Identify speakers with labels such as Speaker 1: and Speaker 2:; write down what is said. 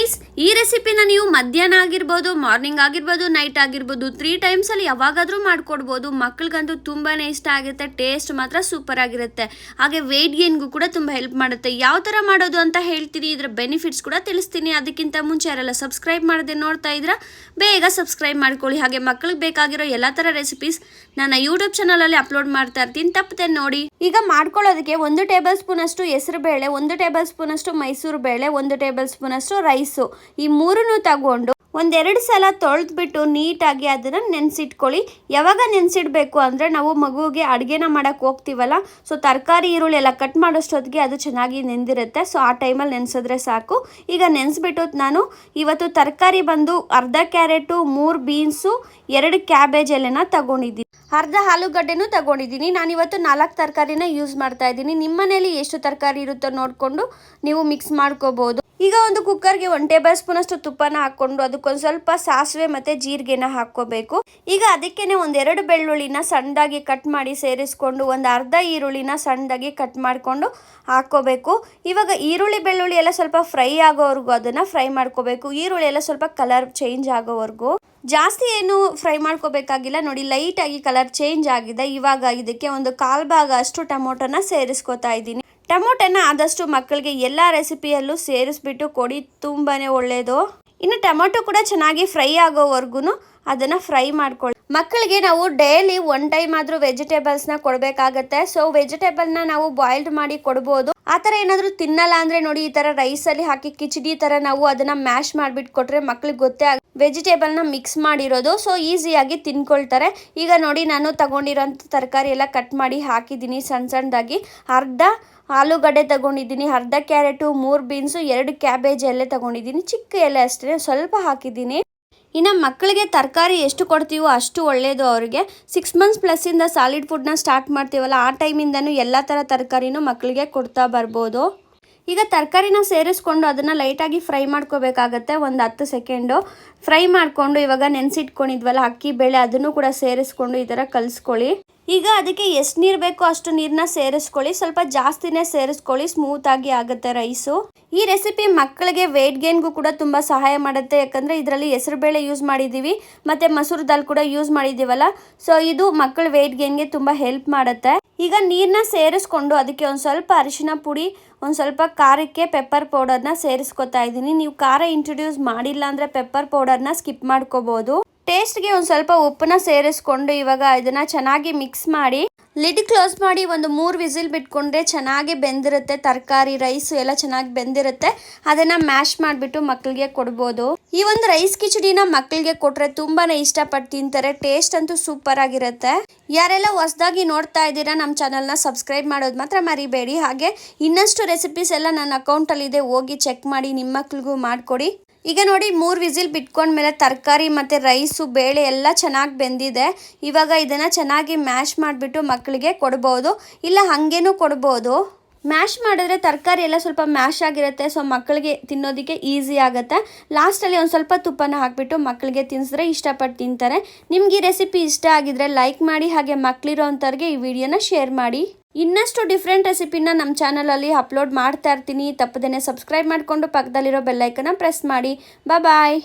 Speaker 1: Mummies ಈ ರೆಸಿಪಿನ ನೀವು ಮಧ್ಯಾಹ್ನ ಆಗಿರ್ಬೋದು ಮಾರ್ನಿಂಗ್ ಆಗಿರ್ಬೋದು ನೈಟ್ ಆಗಿರ್ಬೋದು ತ್ರೀ ಟೈಮ್ಸಲ್ಲಿ ಯಾವಾಗಾದರೂ ಮಾಡ್ಕೊಡ್ಬೋದು. ಮಕ್ಕಳಿಗಂತೂ ತುಂಬಾ ಇಷ್ಟ ಆಗುತ್ತೆ ಟೇಸ್ಟ್ ಮಾತ್ರ ಸೂಪರ್ ಆಗಿರುತ್ತೆ. ಹಾಗೆ ವೆಯ್ಟ್ ಗೇನ್ಗೂ ಕೂಡ ತುಂಬ ಹೆಲ್ಪ್ ಮಾಡುತ್ತೆ. ಯಾವ ಥರ ಮಾಡೋದು ಅಂತ ಹೇಳ್ತೀನಿ, ಇದರ ಬೆನಿಫಿಟ್ಸ್ ಕೂಡ ತಿಳಿಸ್ತೀನಿ. ಅದಕ್ಕಿಂತ ಮುಂಚೆ ಯಾರೆಲ್ಲ ಸಬ್ಸ್ಕ್ರೈಬ್ ಮಾಡದೆ ನೋಡ್ತಾ ಇದ್ರ, ಬೇಗ ಸಬ್ಸ್ಕ್ರೈಬ್ ಮಾಡ್ಕೊಳ್ಳಿ. ಹಾಗೆ ಮಕ್ಕಳಿಗೆ ಬೇಕಾಗಿರೋ ಎಲ್ಲ ಥರ ರೆಸಿಪೀಸ್ ನನ್ನ ಯೂಟ್ಯೂಬ್ ಚಾನಲಲ್ಲಿ ಅಪ್ಲೋಡ್ ಮಾಡ್ತಾ ಇರ್ತೀನಿ. ತಪ್ಪದೆ ನೋಡಿ. ಈಗ ಮಾಡ್ಕೊಳ್ಳೋದಕ್ಕೆ ಒಂದು ಟೇಬಲ್ ಸ್ಪೂನ್ ಅಷ್ಟು ಹೆಸರು ಬೇಳೆ, ಒಂದು ಟೇಬಲ್ ಸ್ಪೂನ್ ಅಷ್ಟು ಮೈಸೂರು ಬೇಳೆ, ಒಂದು ಟೇಬಲ್ ಸ್ಪೂನ್ ಅಷ್ಟು ರೈಸು ಈ ಮೂರನ್ನು ತಗೊಂಡು ಒಂದೆರಡು ಸಲ ತೊಳೆದ್ಬಿಟ್ಟು ನೀಟಾಗಿ ಅದನ್ನು ನೆನೆಸಿಟ್ಕೊಳ್ಳಿ. ಯಾವಾಗ ನೆನೆಸಿಡ್ಬೇಕು ಅಂದರೆ ನಾವು ಮಗುವಿಗೆ ಅಡುಗೆನ ಮಾಡೋಕ್ಕೆ ಹೋಗ್ತೀವಲ್ಲ ಸೊ ತರಕಾರಿ, ಈರುಳ್ಳಿ ಎಲ್ಲ ಕಟ್ ಮಾಡೋಷ್ಟೊತ್ತಿಗೆ ಅದು ಚೆನ್ನಾಗಿ ನೆಂದಿರುತ್ತೆ. ಸೊ ಆ ಟೈಮಲ್ಲಿ ನೆನೆಸಿದ್ರೆ ಸಾಕು. ಈಗ ನೆನೆಸ್ಬಿಟ್ಟು ನಾನು ಇವತ್ತು ತರಕಾರಿ ಬಂದು ಅರ್ಧ ಕ್ಯಾರೆಟು, ಮೂರು ಬೀನ್ಸು, ಎರಡು ಕ್ಯಾಬೇಜ್ ಎಲೆನ ತಗೊಂಡಿದ್ದೀನಿ. ಅರ್ಧ ಆಲೂಗಡ್ಡೆನೂ ತಗೊಂಡಿದ್ದೀನಿ. ನಾನಿವತ್ತು ನಾಲ್ಕು ತರಕಾರಿನ ಯೂಸ್ ಮಾಡ್ತಾ ಇದ್ದೀನಿ. ನಿಮ್ಮ ಮನೇಲಿ ಎಷ್ಟು ತರಕಾರಿ ಇರುತ್ತೋ ನೋಡಿಕೊಂಡು ನೀವು ಮಿಕ್ಸ್ ಮಾಡ್ಕೋಬೋದು. ಈಗ ಒಂದು ಕುಕ್ಕರ್ಗೆ ಒನ್ ಟೇಬಲ್ ಸ್ಪೂನ್ ಅಷ್ಟು ತುಪ್ಪನ ಹಾಕೊಂಡು ಅದಕ್ಕೊಂದು ಸ್ವಲ್ಪ ಸಾಸಿವೆ ಮತ್ತು ಜೀರಿಗೆನ ಹಾಕ್ಕೋಬೇಕು. ಈಗ ಅದಕ್ಕೇನೆ ಒಂದೆರಡು ಬೆಳ್ಳುಳ್ಳಿನ ಸಣ್ಣದಾಗಿ ಕಟ್ ಮಾಡಿ ಸೇರಿಸ್ಕೊಂಡು ಒಂದು ಅರ್ಧ ಈರುಳ್ಳಿನ ಸಣ್ಣದಾಗಿ ಕಟ್ ಮಾಡಿಕೊಂಡು ಹಾಕ್ಕೋಬೇಕು. ಇವಾಗ ಈರುಳ್ಳಿ ಬೆಳ್ಳುಳ್ಳಿ ಎಲ್ಲ ಸ್ವಲ್ಪ ಫ್ರೈ ಆಗೋವರೆಗೂ ಅದನ್ನು ಫ್ರೈ ಮಾಡ್ಕೋಬೇಕು. ಈರುಳ್ಳಿ ಎಲ್ಲ ಸ್ವಲ್ಪ ಕಲರ್ ಚೇಂಜ್ ಆಗೋವರೆಗೂ. ಜಾಸ್ತಿ ಏನು ಫ್ರೈ ಮಾಡ್ಕೋಬೇಕಾಗಿಲ್ಲ. ನೋಡಿ ಲೈಟಾಗಿ ಕಲರ್ ಚೇಂಜ್ ಆಗಿದೆ. ಇವಾಗ ಇದಕ್ಕೆ ಒಂದು ಕಾಲು ಭಾಗ ಅಷ್ಟು ಟೊಮೊಟೊನ ಸೇರಿಸ್ಕೊತಾ ಇದ್ದೀನಿ. ಟೊಮೊಟೊನ ಆದಷ್ಟು ಮಕ್ಕಳಿಗೆ ಎಲ್ಲ ರೆಸಿಪಿಯಲ್ಲೂ ಸೇರಿಸ್ಬಿಟ್ಟು ಕೊಡಿ ತುಂಬಾ ಒಳ್ಳೆಯದು ಇನ್ನು ಟೊಮೊಟೊ ಕೂಡ ಚೆನ್ನಾಗಿ ಫ್ರೈ ಆಗೋವರೆಗೂ ಅದನ್ನು ಫ್ರೈ ಮಾಡ್ಕೊಳ್ಳಿ ಮಕ್ಕಳಿಗೆ ನಾವು ಡೈಲಿ ಒನ್ ಟೈಮ್ ಆದರೂ ವೆಜಿಟೇಬಲ್ಸ್ನ ಕೊಡಬೇಕಾಗತ್ತೆ. ಸೊ ವೆಜಿಟೇಬಲ್ನ ನಾವು ಬಾಯ್ಲ್ಡ್ ಮಾಡಿ ಕೊಡ್ಬೋದು. ಆ ಥರ ಏನಾದರೂ ತಿನ್ನಲ್ಲ ಅಂದರೆ ನೋಡಿ ಈ ಥರ ರೈಸಲ್ಲಿ ಹಾಕಿ ಕಿಚಡಿ ಥರ ನಾವು ಅದನ್ನು ಮ್ಯಾಶ್ ಮಾಡಿಬಿಟ್ಟು ಕೊಟ್ಟರೆ ಮಕ್ಳಿಗೆ ಗೊತ್ತೇ ಆಗ ವೆಜಿಟೇಬಲ್ನ ಮಿಕ್ಸ್ ಮಾಡಿರೋದು. ಸೊ ಈಸಿಯಾಗಿ ತಿನ್ಕೊಳ್ತಾರೆ. ಈಗ ನೋಡಿ ನಾನು ತಗೊಂಡಿರೋಂಥ ತರಕಾರಿ ಎಲ್ಲ ಕಟ್ ಮಾಡಿ ಹಾಕಿದ್ದೀನಿ ಸಣ್ಣ ಸಣ್ಣದಾಗಿ ಅರ್ಧ ಆಲೂಗಡ್ಡೆ ತಗೊಂಡಿದ್ದೀನಿ, ಅರ್ಧ ಕ್ಯಾರೆಟು, ಮೂರು ಬೀನ್ಸು, ಎರಡು ಕ್ಯಾಬೇಜ್ ಎಲ್ಲೇ ತಗೊಂಡಿದ್ದೀನಿ. ಚಿಕ್ಕ ಎಲೆ ಅಷ್ಟೇ, ಸ್ವಲ್ಪ ಹಾಕಿದ್ದೀನಿ. ಇನ್ನು ಮಕ್ಕಳಿಗೆ ತರಕಾರಿ ಎಷ್ಟು ಕೊಡ್ತೀವೋ ಅಷ್ಟು ಒಳ್ಳೆಯದು ಅವರಿಗೆ. ಸಿಕ್ಸ್ ಮಂತ್ಸ್ ಪ್ಲಸ್ಸಿಂದ ಸಾಲಿಡ್ ಫುಡ್ನ ಸ್ಟಾರ್ಟ್ ಮಾಡ್ತೀವಲ್ಲ, ಆ ಟೈಮಿಂದನೂ ಎಲ್ಲ ಥರ ತರಕಾರಿನೂ ಮಕ್ಕಳಿಗೆ ಕೊಡ್ತಾ ಬರ್ಬೋದು. ಈಗ ತರಕಾರಿನ ಸೇರಿಸ್ಕೊಂಡು ಅದನ್ನು ಲೈಟಾಗಿ ಫ್ರೈ ಮಾಡ್ಕೋಬೇಕಾಗತ್ತೆ, ಒಂದು ಹತ್ತು ಸೆಕೆಂಡು ಫ್ರೈ ಮಾಡಿಕೊಂಡು ಇವಾಗ ನೆನೆಸಿಟ್ಕೊಂಡಿದ್ವಲ್ಲ, ಅಕ್ಕಿ, ಬೇಳೆ ಅದನ್ನು ಕೂಡ ಸೇರಿಸ್ಕೊಂಡು ಈ ಥರ ಕಲಿಸ್ಕೊಳ್ಳಿ. ಈಗ ಅದಕ್ಕೆ ಎಷ್ಟು ನೀರು ಬೇಕೋ ಅಷ್ಟು ನೀರನ್ನ ಸೇರಿಸ್ಕೊಳ್ಳಿ, ಸ್ವಲ್ಪ ಜಾಸ್ತಿನೇ ಸೇರಿಸ್ಕೊಳ್ಳಿ ಸ್ಮೂತಾಗಿ ಆಗುತ್ತೆ ರೈಸು ಈ ರೆಸಿಪಿ ಮಕ್ಕಳಿಗೆ ವೆಯ್ಟ್ ಗೇನ್ಗೂ ಕೂಡ ತುಂಬ ಸಹಾಯ ಮಾಡುತ್ತೆ. ಯಾಕಂದರೆ ಇದರಲ್ಲಿ ಹೆಸರುಬೇಳೆ ಯೂಸ್ ಮಾಡಿದ್ದೀವಿ ಮತ್ತು ಮಸೂರು ದಾಲ್ ಕೂಡ ಯೂಸ್ ಮಾಡಿದ್ದೀವಲ್ಲ ಸೊ ಇದು ಮಕ್ಕಳ ವೆಯ್ಟ್ ಗೇನ್ಗೆ ತುಂಬ ಹೆಲ್ಪ್ ಮಾಡುತ್ತೆ. ಈಗ ನೀರನ್ನ ಸೇರಿಸ್ಕೊಂಡು ಅದಕ್ಕೆ ಒಂದು ಸ್ವಲ್ಪ ಅರಿಶಿನ ಪುಡಿ, ಒಂದು ಸ್ವಲ್ಪ ಖಾರಕ್ಕೆ ಪೆಪ್ಪರ್ ಪೌಡರ್ನ ಸೇರಿಸ್ಕೊತಾ ಇದ್ದೀನಿ. ನೀವು ಖಾರ ಇಂಟ್ರೊಡ್ಯೂಸ್ ಮಾಡಿಲ್ಲ ಅಂದರೆ ಪೆಪ್ಪರ್ ಪೌಡರ್ನ ಸ್ಕಿಪ್ ಮಾಡ್ಕೋಬೋದು. ಟೇಸ್ಟ್ಗೆ ಒಂದು ಸ್ವಲ್ಪ ಉಪ್ಪನ್ನ ಸೇರಿಸ್ಕೊಂಡು ಇವಾಗ ಇದನ್ನು ಚೆನ್ನಾಗಿ ಮಿಕ್ಸ್ ಮಾಡಿ. ಲಿಡ್ ಕ್ಲೋಸ್ ಮಾಡಿ ಒಂದು ಮೂರು ವಿಸಿಲ್ ಬಿಟ್ಕೊಂಡ್ರೆ ಚೆನ್ನಾಗಿ ಬೆಂದಿರುತ್ತೆ, ತರಕಾರಿ, ರೈಸು ಎಲ್ಲ ಚೆನ್ನಾಗಿ ಬೆಂದಿರುತ್ತೆ. ಅದನ್ನು ಮ್ಯಾಶ್ ಮಾಡಿಬಿಟ್ಟು ಮಕ್ಕಳಿಗೆ ಕೊಡ್ಬೋದು. ಈ ಒಂದು ರೈಸ್ ಕಿಚಡಿನ ಮಕ್ಕಳಿಗೆ ಕೊಟ್ಟರೆ ತುಂಬಾ ಇಷ್ಟಪಟ್ಟು ತಿಂತಾರೆ, ಟೇಸ್ಟ್ ಅಂತೂ ಸೂಪರ್ ಆಗಿರುತ್ತೆ. ಯಾರೆಲ್ಲ ಹೊಸದಾಗಿ ನೋಡ್ತಾ ಇದ್ದೀರಾ, ನಮ್ಮ ಚಾನಲ್ನ ಸಬ್ಸ್ಕ್ರೈಬ್ ಮಾಡೋದು ಮಾತ್ರ ಮರಿಬೇಡಿ. ಹಾಗೆ ಇನ್ನಷ್ಟು ರೆಸಿಪೀಸ್ ಎಲ್ಲ ನನ್ನ ಅಕೌಂಟಲ್ಲಿದೆ ಹೋಗಿ ಚೆಕ್ ಮಾಡಿ, ನಿಮ್ಮ ಮಕ್ಳಿಗೂ ಮಾಡಿಕೊಡಿ. ಈಗ ನೋಡಿ ಮೂರು ವಿಸಿಲ್ ಬಿಟ್ಕೊಂಡ್ಮೇಲೆ ತರಕಾರಿ ಮತ್ತು ರೈಸು, ಬೇಳೆ ಎಲ್ಲ ಚೆನ್ನಾಗಿ ಬೆಂದಿದೆ. ಇವಾಗ ಇದನ್ನು ಚೆನ್ನಾಗಿ ಮ್ಯಾಶ್ ಮಾಡಿಬಿಟ್ಟು ಮಕ್ಕಳಿಗೆ ಕೊಡ್ಬೋದು. ಇಲ್ಲ ಹಾಗೇನೂ ಕೊಡ್ಬೋದು. ಮ್ಯಾಶ್ ಮಾಡಿದ್ರೆ ತರಕಾರಿ ಎಲ್ಲ ಸ್ವಲ್ಪ ಮ್ಯಾಶ್ ಆಗಿರುತ್ತೆ, ಸೊ ಮಕ್ಕಳಿಗೆ ತಿನ್ನೋದಕ್ಕೆ ಈಸಿ ಆಗುತ್ತೆ. ಲಾಸ್ಟಲ್ಲಿ ಒಂದು ಸ್ವಲ್ಪ ತುಪ್ಪನ ಹಾಕಿಬಿಟ್ಟು ಮಕ್ಕಳಿಗೆ ತಿನ್ನಿಸಿದ್ರೆ ಇಷ್ಟಪಟ್ಟು ತಿಂತಾರೆ. ನಿಮ್ಗೆ ಈ ರೆಸಿಪಿ ಇಷ್ಟ ಆಗಿದ್ರೆ ಲೈಕ್ ಮಾಡಿ, ಹಾಗೆ ಮಕ್ಕಳಿರೋ ಅಂಥವ್ರಿಗೆ ಈ ವಿಡಿಯೋನ ಶೇರ್ ಮಾಡಿ. ಇನ್ನಷ್ಟು ಡಿಫ್ರೆಂಟ್ ರೆಸಿಪಿನ ನಮ್ಮ ಚಾನಲಲ್ಲಿ ಅಪ್ಲೋಡ್ ಮಾಡ್ತಾ ಇರ್ತೀನಿ. ತಪ್ಪದೇ ಸಬ್ಸ್ಕ್ರೈಬ್ ಮಾಡಿಕೊಂಡು ಪಕ್ಕದಲ್ಲಿರೋ ಬೆಲ್ಲೈಕನ್ನ ಪ್ರೆಸ್ ಮಾಡಿ. ಬಾಯ್